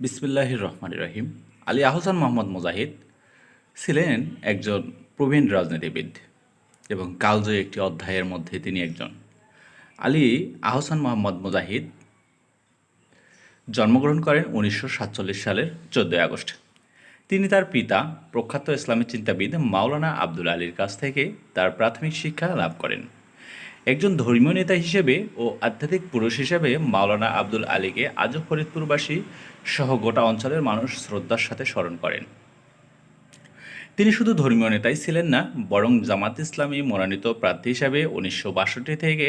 বিসমিল্লাহির রহমান রহিম। আলী আহসান মোহাম্মদ মুজাহিদ ছিলেন একজন প্রবীণ রাজনীতিবিদ এবং কালজয়ী একটি অধ্যায়ের মধ্যে তিনি একজন। আলী আহসান মোহাম্মদ মুজাহিদ জন্মগ্রহণ করেন উনিশশো সাতচল্লিশ সালের চোদ্দোই আগস্ট। তিনি তার পিতা, প্রখ্যাত ইসলামী চিন্তাবিদ মাওলানা আব্দুল আলীর কাছ থেকে তার প্রাথমিক শিক্ষা লাভ করেন। একজন ধর্মীয় নেতা হিসেবে ও আধ্যাত্মিক পুরুষ হিসেবে মাওলানা আব্দুল আলীকে আজও ফরিদপুরবাসী সহ গোটা অঞ্চলের মানুষ শ্রদ্ধার সাথে স্মরণ করেন। তিনি শুধু ধর্মীয় নেতাই ছিলেন না, বরং জামাত ইসলামী মনোনীত প্রার্থী হিসাবে উনিশশো বাষট্টি থেকে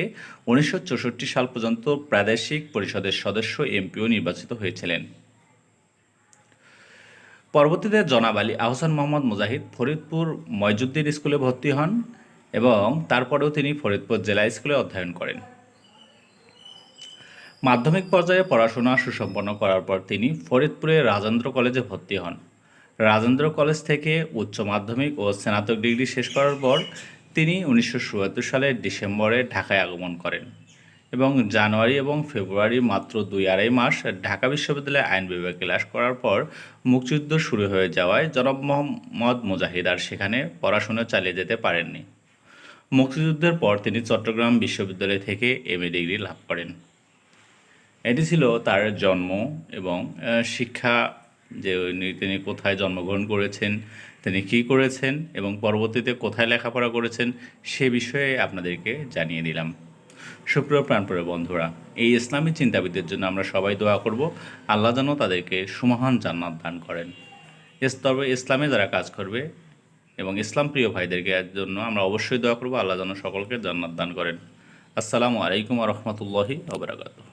উনিশশো চৌষট্টি সাল পর্যন্ত প্রাদেশিক পরিষদের সদস্য, এমপিও নির্বাচিত হয়েছিলেন। পরবর্তীতে জনাব আলী আহসান মোহাম্মদ মুজাহিদ ফরিদপুর ময়জুদ্দিন স্কুলে ভর্তি হন। এবং তারপরেও তিনি ফরিদপুর জেলা স্কুলে অধ্যয়ন করেন। মাধ্যমিক পর্যায়ে পড়াশোনা সুসম্পন্ন করার পর তিনি ফরিদপুরে রাজেন্দ্র কলেজে ভর্তি হন। রাজেন্দ্র কলেজ থেকে উচ্চ মাধ্যমিক ও স্নাতক ডিগ্রি শেষ করার পর তিনি উনিশশো সালের ডিসেম্বরে ঢাকায় আগমন করেন এবং জানুয়ারি এবং ফেব্রুয়ারি মাত্র দুই আড়াই মাস ঢাকা বিশ্ববিদ্যালয়ে আইন বিভাগে ক্লাস করার পর মুক্তিযুদ্ধ শুরু হয়ে যাওয়ায় জনাব মোহাম্মদ মুজাহিদ আর সেখানে পড়াশোনা চালিয়ে যেতে পারেননি। মুক্তিযুদ্ধের পর তিনি চট্টগ্রাম বিশ্ববিদ্যালয় থেকে এম এ ডিগ্রি লাভ করেন। এটি ছিল তার জন্ম এবং শিক্ষা যে তিনি কোথায় জন্মগ্রহণ করেছেন, তিনি কী করেছেন এবং পরবর্তীতে কোথায় লেখাপড়া করেছেন সে বিষয়ে আপনাদেরকে জানিয়ে দিলাম। সুপ্রিয় প্রাণপ্রিয় বন্ধুরা, এই ইসলামী চিন্তাবিদদের জন্য আমরা সবাই দোয়া করব, আল্লাহ যেন তাদেরকে সুমহান জান্নাত দান করেন। তবে ইসলামে যারা কাজ করবে এবং ইসলাম প্রিয় ভাইদেরকে এর জন্য আমরা অবশ্যই দয়া করব। আল্লাহ যেন সকলকে জান্নাত দান করেন। আসসালামু আলাইকুম রহমতুল্লাহি ওবরাকাতুহ